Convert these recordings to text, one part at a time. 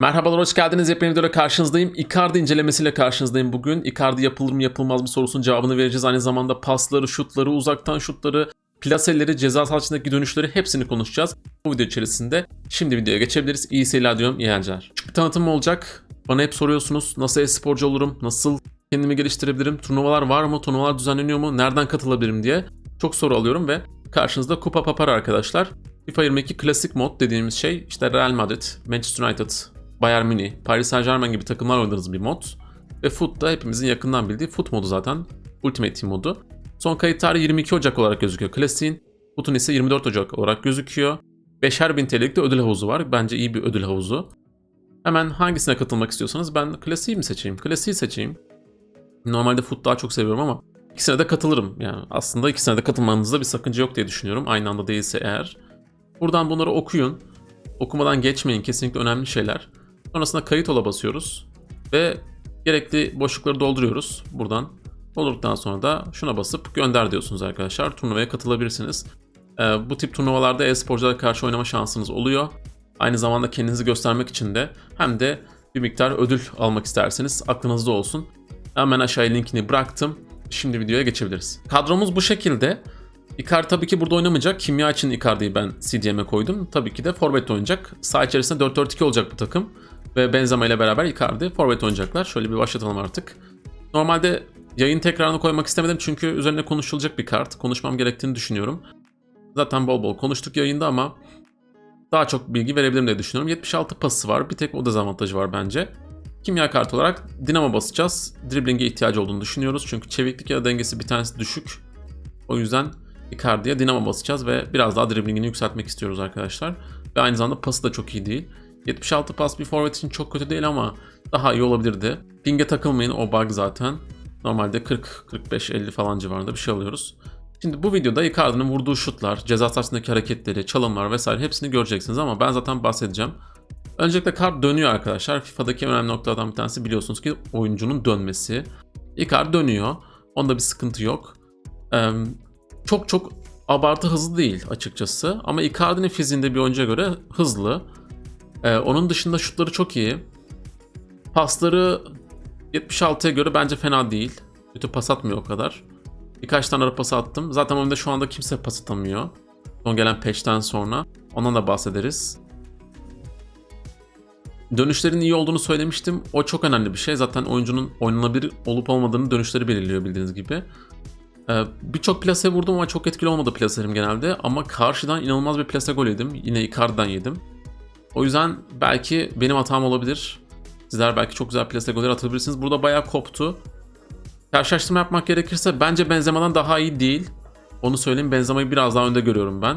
Merhabalar, hoş geldiniz. Yepyeni videoda karşınızdayım. Icardi incelemesiyle karşınızdayım bugün. Icardi yapılır mı yapılmaz mı sorusunun cevabını vereceğiz. Aynı zamanda pasları, şutları, uzaktan şutları, plaseleri, ceza sahasındaki dönüşleri hepsini konuşacağız. Bu video içerisinde. Şimdi videoya geçebiliriz. İyi seyirler diyorum, iyi eğlenceler. Küçük bir tanıtım olacak. Bana hep soruyorsunuz nasıl e-sporcu olurum, nasıl kendimi geliştirebilirim, turnuvalar var mı, turnuvalar düzenleniyor mu, nereden katılabilirim diye çok soru alıyorum ve karşınızda Kupa Papar arkadaşlar. FIFA 22 klasik mod dediğimiz şey işte Real Madrid, Manchester United, Bayern Münih, Paris Saint Germain gibi takımlar oynadığınız bir mod. Ve Foot da hepimizin yakından bildiği Foot modu zaten. Ultimate Team modu. Son kayıt tarihi 22 Ocak olarak gözüküyor klasiğin. Foot'un ise 24 Ocak olarak gözüküyor. 5'er bin TL'lik de ödül havuzu var. Bence iyi bir ödül havuzu. Hemen hangisine katılmak istiyorsanız ben klasiği mi seçeyim? Klasiği seçeyim. Normalde Foot daha çok seviyorum ama ikisine de katılırım. Yani aslında ikisine de katılmanızda bir sakınca yok diye düşünüyorum. Aynı anda değilse eğer. Buradan bunları okuyun. Okumadan geçmeyin. Kesinlikle önemli şeyler. Sonrasında kayıt ola basıyoruz. Ve gerekli boşlukları dolduruyoruz buradan. Doldurduktan sonra da şuna basıp gönder diyorsunuz arkadaşlar. Turnuvaya katılabilirsiniz. Ee, bu tip turnuvalarda e-sporculara karşı oynama şansınız oluyor. Aynı zamanda kendinizi göstermek için de hem de bir miktar ödül almak isterseniz aklınızda olsun. Hemen aşağıya linkini bıraktım. Şimdi videoya geçebiliriz. Kadromuz bu şekilde. Icardi tabii ki burada oynamayacak. Kimya için Icardi'yi ben CDM'e koydum. Tabii ki de forvet oynayacak. Sağ içerisinde 4-4-2 olacak bu takım. Ve Benzema ile beraber Icardi forvet oynayacaklar. Şöyle bir başlatalım artık. Normalde yayın tekrarını koymak istemedim çünkü üzerine konuşulacak bir kart. Konuşmam gerektiğini düşünüyorum. Zaten bol bol konuştuk yayında ama daha çok bilgi verebilirim diye düşünüyorum. 76 pası var. Bir tek o dezavantajı var bence. Kimya kartı olarak dinamo basacağız. Dribling'e ihtiyacı olduğunu düşünüyoruz. Çünkü çeviklik ya da dengesi bir tanesi düşük. O yüzden Icardi'ye dinamo basacağız ve biraz daha driblingini yükseltmek istiyoruz arkadaşlar. Ve aynı zamanda pası da çok iyi değil. 76 pas bir forvet için çok kötü değil ama daha iyi olabilirdi. Ping'e takılmayın o bug zaten. Normalde 40, 45, 50 falan civarında bir şey alıyoruz. Şimdi bu videoda Icardi'nin vurduğu şutlar, ceza sahasındaki hareketleri, çalımlar vesaire hepsini göreceksiniz ama ben zaten bahsedeceğim. Öncelikle kart dönüyor arkadaşlar. FIFA'daki önemli noktalardan bir tanesi biliyorsunuz ki oyuncunun dönmesi. Icardi dönüyor. Onda bir sıkıntı yok. Ee, çok çok abartı hızlı değil açıkçası. Ama Icardi'nin fiziğinde bir oyuncuya göre hızlı. Ee, onun dışında şutları çok iyi. Pasları 76'ya göre bence fena değil. Kötü pas atmıyor o kadar. Birkaç tane ara pas attım. Zaten oyunda şu anda kimse pas atamıyor. Son gelen peşten sonra. Ondan da bahsederiz. Dönüşlerin iyi olduğunu söylemiştim. O çok önemli bir şey. Zaten oyuncunun oynanabilir olup olmadığını dönüşleri belirliyor bildiğiniz gibi. Ee, Birçok plase vurdum ama çok etkili olmadı plaselerim genelde. Ama karşıdan inanılmaz bir plase gol yedim. Yine Icardi'den yedim. O yüzden belki benim hatam olabilir. Sizler belki çok güzel plase goller atabilirsiniz. Burada bayağı koptu. Karşılaştırma yapmak gerekirse bence Benzema'dan daha iyi değil. Onu söyleyeyim Benzema'yı biraz daha önde görüyorum ben.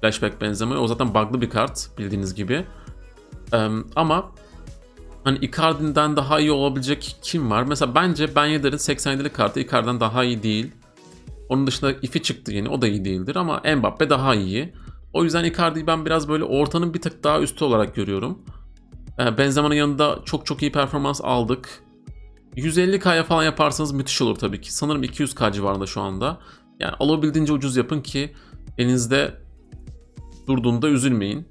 Flashback Benzema'yı. O zaten bug'lı bir kart bildiğiniz gibi. Ee, ama hani Icardi'den daha iyi olabilecek kim var? Mesela bence Ben Yedder'in 87'lik kartı Icardi'den daha iyi değil. Onun dışında If'i çıktı yeni. O da iyi değildir ama Mbappe daha iyi. O yüzden Icardi'yi ben biraz böyle ortanın bir tık daha üstü olarak görüyorum. Ee, Benzema'nın yanında çok çok iyi performans aldık. 150K'ya falan yaparsanız müthiş olur tabii ki. Sanırım 200K civarında şu anda. Yani alabildiğince ucuz yapın ki elinizde durduğunda üzülmeyin.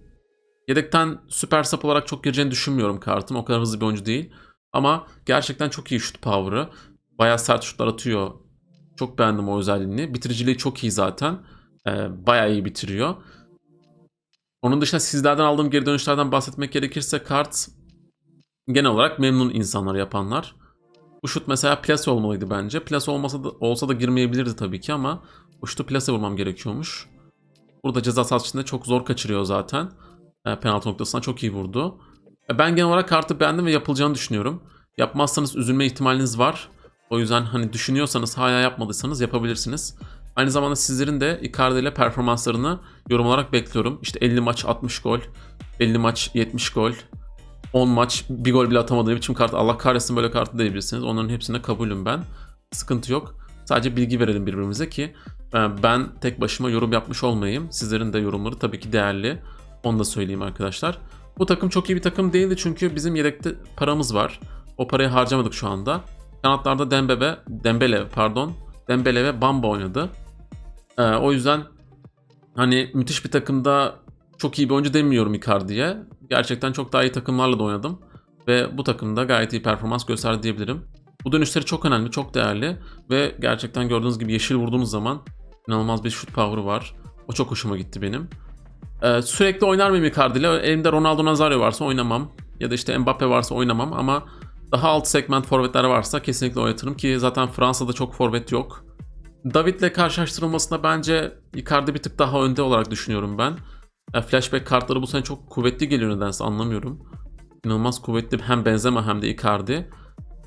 Yedekten süper sap olarak çok gireceğini düşünmüyorum kartın. O kadar hızlı bir oyuncu değil. Ama gerçekten çok iyi şut power'ı. Bayağı sert şutlar atıyor. Çok beğendim o özelliğini. Bitiriciliği çok iyi zaten. Ee, bayağı iyi bitiriyor. Onun dışında sizlerden aldığım geri dönüşlerden bahsetmek gerekirse kart genel olarak memnun insanlar yapanlar. Bu şut mesela plase olmalıydı bence. Plase olmasa da, olsa da girmeyebilirdi tabii ki ama bu şutu plase vurmam gerekiyormuş. Burada ceza sahasında çok zor kaçırıyor zaten. E, penaltı noktasına çok iyi vurdu. E, ben genel olarak kartı beğendim ve yapılacağını düşünüyorum. Yapmazsanız üzülme ihtimaliniz var. O yüzden hani düşünüyorsanız hala yapmadıysanız yapabilirsiniz. Aynı zamanda sizlerin de Icardi ile performanslarını yorum olarak bekliyorum. İşte 50 maç 60 gol, 50 maç 70 gol, 10 maç bir gol bile atamadığı biçim kart. Allah kahretsin böyle kartı diyebilirsiniz. Onların hepsine kabulüm ben. Sıkıntı yok. Sadece bilgi verelim birbirimize ki e, ben tek başıma yorum yapmış olmayayım. Sizlerin de yorumları tabii ki değerli. Onu da söyleyeyim arkadaşlar. Bu takım çok iyi bir takım değildi çünkü bizim yedekte paramız var. O parayı harcamadık şu anda. Kanatlarda Dembele, Dembele pardon, Dembele ve Bamba oynadı. Ee, o yüzden hani müthiş bir takımda çok iyi bir oyuncu demiyorum Icardi'ye. gerçekten çok daha iyi takımlarla da oynadım. Ve bu takımda gayet iyi performans gösterdi diyebilirim. Bu dönüşleri çok önemli, çok değerli ve gerçekten gördüğünüz gibi yeşil vurduğunuz zaman inanılmaz bir şut power'ı var. O çok hoşuma gitti benim. Ee, sürekli oynar mıyım Icardi? Elimde Ronaldo Nazario varsa oynamam. Ya da işte Mbappe varsa oynamam ama daha alt segment forvetler varsa kesinlikle oynatırım ki zaten Fransa'da çok forvet yok. David'le karşılaştırılmasında bence Icardi bir tık daha önde olarak düşünüyorum ben. Flashback kartları bu sene çok kuvvetli geliyor nedense anlamıyorum. İnanılmaz kuvvetli hem Benzema hem de Icardi.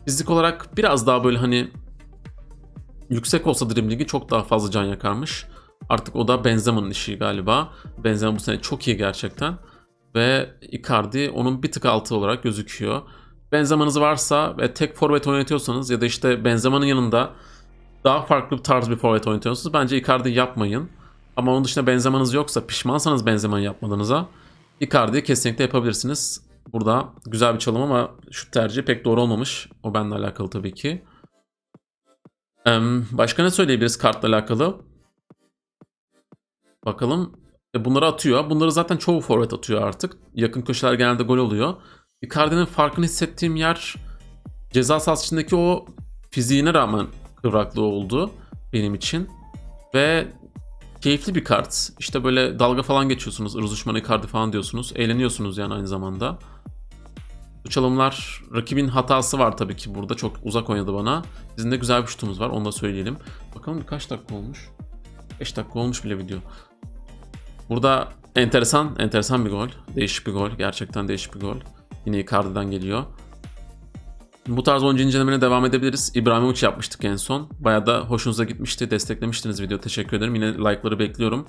Fizik olarak biraz daha böyle hani yüksek olsa driblingi çok daha fazla can yakarmış. Artık o da Benzema'nın işi galiba. Benzema bu sene çok iyi gerçekten. Ve Icardi onun bir tık altı olarak gözüküyor. Benzema'nız varsa ve tek forvet oynatıyorsanız ya da işte Benzema'nın yanında daha farklı bir tarz bir forvet oynatıyorsanız bence Icardi yapmayın. Ama onun dışında Benzema'nız yoksa pişmansanız Benzema'yı yapmadığınıza Icardi'yi kesinlikle yapabilirsiniz. Burada güzel bir çalım ama şu tercih pek doğru olmamış. O benimle alakalı tabii ki. Başka ne söyleyebiliriz kartla alakalı? Bakalım. E, bunları atıyor. Bunları zaten çoğu forvet atıyor artık. Yakın köşeler genelde gol oluyor. Icardi'nin farkını hissettiğim yer ceza sahası içindeki o fiziğine rağmen kıvraklığı oldu benim için. Ve keyifli bir kart. İşte böyle dalga falan geçiyorsunuz. Irz düşmanı Icardi falan diyorsunuz. Eğleniyorsunuz yani aynı zamanda. Bu çalımlar rakibin hatası var tabii ki burada. Çok uzak oynadı bana. Bizim de güzel bir şutumuz var. Onu da söyleyelim. Bakalım kaç dakika olmuş? 5 dakika olmuş bile video. Burada enteresan, enteresan bir gol. Değişik bir gol. Gerçekten değişik bir gol. Yine Icardi'den geliyor. Bu tarz oyuncu incelemelerine devam edebiliriz. İbrahimovic yapmıştık en son. Bayağı da hoşunuza gitmişti. Desteklemiştiniz video. Teşekkür ederim. Yine like'ları bekliyorum.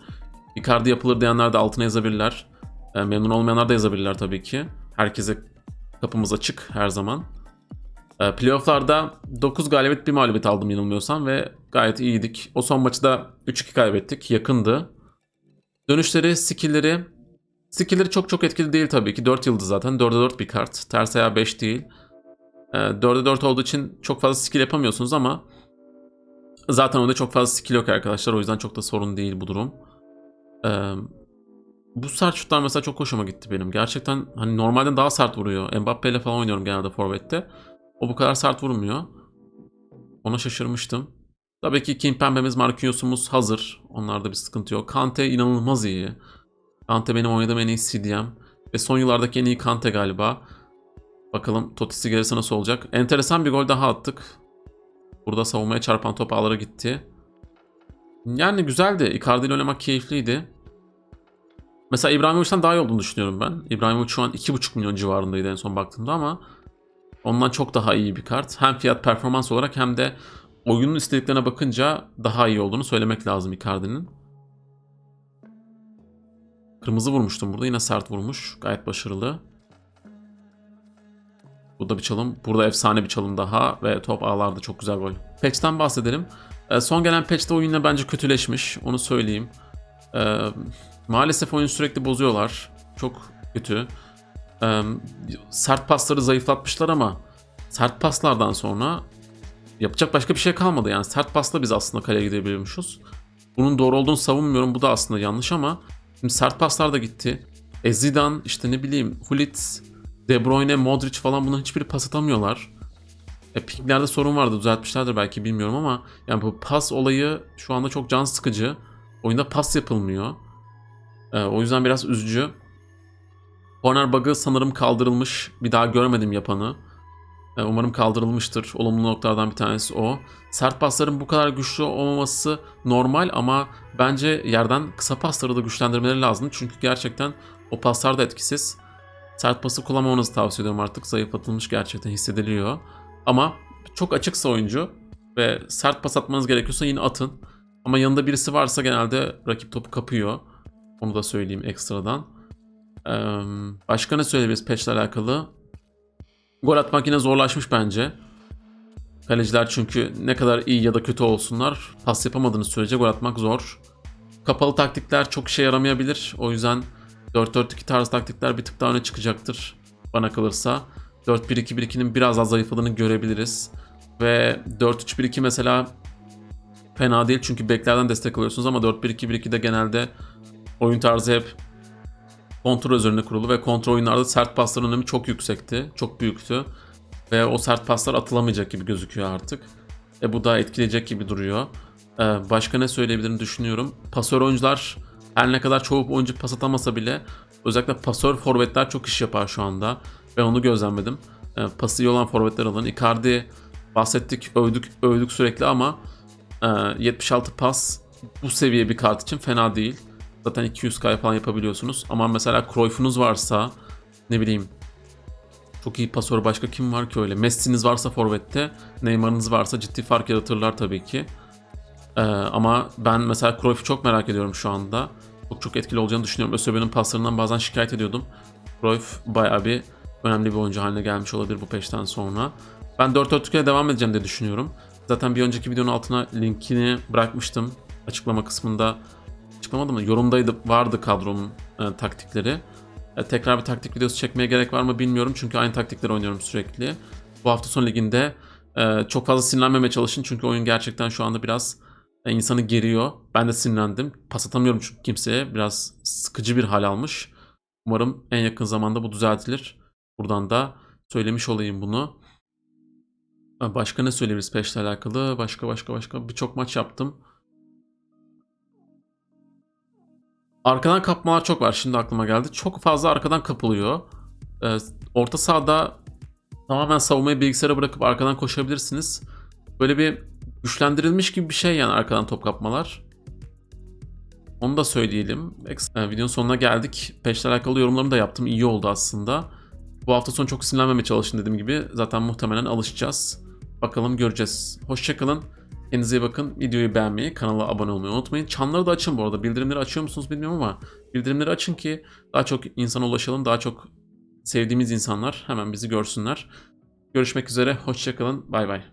Icardi yapılır diyenler de altına yazabilirler. E, memnun olmayanlar da yazabilirler tabii ki. Herkese kapımız açık her zaman. E, playoff'larda 9 galibiyet bir mağlubiyet aldım yanılmıyorsam ve gayet iyiydik. O son maçı da 3-2 kaybettik. Yakındı. Dönüşleri, skill'leri skill'leri çok çok etkili değil tabii ki. 4 yıldız zaten. 4'e 4 bir kart. Ters ayağı 5 değil. E, 4'e 4 olduğu için çok fazla skill yapamıyorsunuz ama zaten onda çok fazla skill yok arkadaşlar. O yüzden çok da sorun değil bu durum. E, bu sert şutlar mesela çok hoşuma gitti benim. Gerçekten hani normalden daha sert vuruyor. Mbappe ile falan oynuyorum genelde forvette. O bu kadar sert vurmuyor. Ona şaşırmıştım. Tabii ki Kimpembe'miz, Marquinhos'umuz hazır. Onlarda bir sıkıntı yok. Kante inanılmaz iyi. Kante benim oynadığım en iyi CDM. Ve son yıllardaki en iyi Kante galiba. Bakalım Totisi gelirse nasıl olacak. Enteresan bir gol daha attık. Burada savunmaya çarpan top ağlara gitti. Yani güzeldi. Icardi ile oynamak keyifliydi. Mesela İbrahimovic'den daha iyi olduğunu düşünüyorum ben. İbrahimovic şu an 2,5 milyon civarındaydı en son baktığımda ama ondan çok daha iyi bir kart. Hem fiyat performans olarak hem de oyunun istediklerine bakınca daha iyi olduğunu söylemek lazım Icardi'nin. Kırmızı vurmuştum burada. Yine sert vurmuş. Gayet başarılı. Burada bir çalım. Burada efsane bir çalım daha ve top ağlarda çok güzel gol. Patch'ten bahsedelim. E, son gelen patch'te oyun yine bence kötüleşmiş. Onu söyleyeyim. E, maalesef oyunu sürekli bozuyorlar. Çok kötü. E, sert pasları zayıflatmışlar ama sert paslardan sonra yapacak başka bir şey kalmadı. Yani sert pasla biz aslında kaleye gidebiliyormuşuz. Bunun doğru olduğunu savunmuyorum. Bu da aslında yanlış ama şimdi sert paslar da gitti. E Zidane işte ne bileyim Hulit, De Bruyne, Modric falan bunların hiçbiri pas atamıyorlar. E piklerde sorun vardı düzeltmişlerdir belki bilmiyorum ama yani bu pas olayı şu anda çok can sıkıcı. Oyunda pas yapılmıyor. E, o yüzden biraz üzücü. Corner bug'ı sanırım kaldırılmış. Bir daha görmedim yapanı. E, Umarım kaldırılmıştır. Olumlu noktalardan bir tanesi o. Sert pasların bu kadar güçlü olmaması normal ama bence yerden kısa pasları da güçlendirmeleri lazım. Çünkü gerçekten o paslar da etkisiz. Sert pası kullanmamanızı tavsiye ediyorum artık. Zayıflatılmış gerçekten hissediliyor. Ama çok açıksa oyuncu ve sert pas atmanız gerekiyorsa yine atın. Ama yanında birisi varsa genelde rakip topu kapıyor. Onu da söyleyeyim ekstradan. Başka ne söyleyebiliriz patch alakalı? Gol atmak yine zorlaşmış bence. Kaleciler çünkü ne kadar iyi ya da kötü olsunlar pas yapamadığınız sürece gol atmak zor. Kapalı taktikler çok işe yaramayabilir. O yüzden 4-4-2 tarz taktikler bir tık daha öne çıkacaktır bana kalırsa. 4-1-2-1-2'nin biraz daha zayıfladığını görebiliriz. Ve 4-3-1-2 mesela fena değil çünkü beklerden destek alıyorsunuz ama 4-1-2-1-2'de genelde oyun tarzı hep kontrol üzerine kurulu ve kontrol oyunlarda sert pasların önemi çok yüksekti. Çok büyüktü. Ve o sert paslar atılamayacak gibi gözüküyor artık. E bu da etkileyecek gibi duruyor. Ee, başka ne söyleyebilirim düşünüyorum. Pasör oyuncular her ne kadar çoğu oyuncu pas atamasa bile özellikle pasör forvetler çok iş yapar şu anda. Ben onu gözlemledim. Ee, pası iyi olan forvetler alın. Icardi bahsettik, övdük, övdük sürekli ama e, 76 pas bu seviye bir kart için fena değil. Zaten 200k falan yapabiliyorsunuz. Ama mesela Cruyff'unuz varsa ne bileyim çok iyi pasör başka kim var ki öyle? Messi'niz varsa forvette, Neymar'ınız varsa ciddi fark yaratırlar tabii ki. Ee, ama ben mesela Cruyff'u çok merak ediyorum şu anda. Çok çok etkili olacağını düşünüyorum. Ösebe'nin paslarından bazen şikayet ediyordum. Cruyff bayağı bir önemli bir oyuncu haline gelmiş olabilir bu peşten sonra. Ben 4-4-2'ye devam edeceğim diye düşünüyorum. Zaten bir önceki videonun altına linkini bırakmıştım. Açıklama kısmında açıklamadım mı? Yorumdaydı vardı kadronun e, taktikleri. E, tekrar bir taktik videosu çekmeye gerek var mı bilmiyorum çünkü aynı taktikleri oynuyorum sürekli. Bu hafta son liginde e, çok fazla sinirlenmemeye çalışın çünkü oyun gerçekten şu anda biraz e, insanı geriyor. Ben de sinirlendim. Pas atamıyorum çünkü kimseye. Biraz sıkıcı bir hal almış. Umarım en yakın zamanda bu düzeltilir. Buradan da söylemiş olayım bunu. E, Başka ne söyleyebiliriz peşle alakalı? Başka başka başka birçok maç yaptım. Arkadan kapmalar çok var. Şimdi aklıma geldi. Çok fazla arkadan kapılıyor. Ee, orta sahada tamamen savunmayı bilgisayara bırakıp arkadan koşabilirsiniz. Böyle bir güçlendirilmiş gibi bir şey yani arkadan top kapmalar. Onu da söyleyelim. Eks- e, videonun sonuna geldik. Peşle alakalı yorumlarımı da yaptım. İyi oldu aslında. Bu hafta sonu çok sinirlenmemeye çalışın dediğim gibi. Zaten muhtemelen alışacağız. Bakalım göreceğiz. Hoşçakalın. Kendinize iyi bakın. Videoyu beğenmeyi, kanala abone olmayı unutmayın. Çanları da açın bu arada. Bildirimleri açıyor musunuz bilmiyorum ama bildirimleri açın ki daha çok insana ulaşalım. Daha çok sevdiğimiz insanlar hemen bizi görsünler. Görüşmek üzere. Hoşçakalın. Bay bay.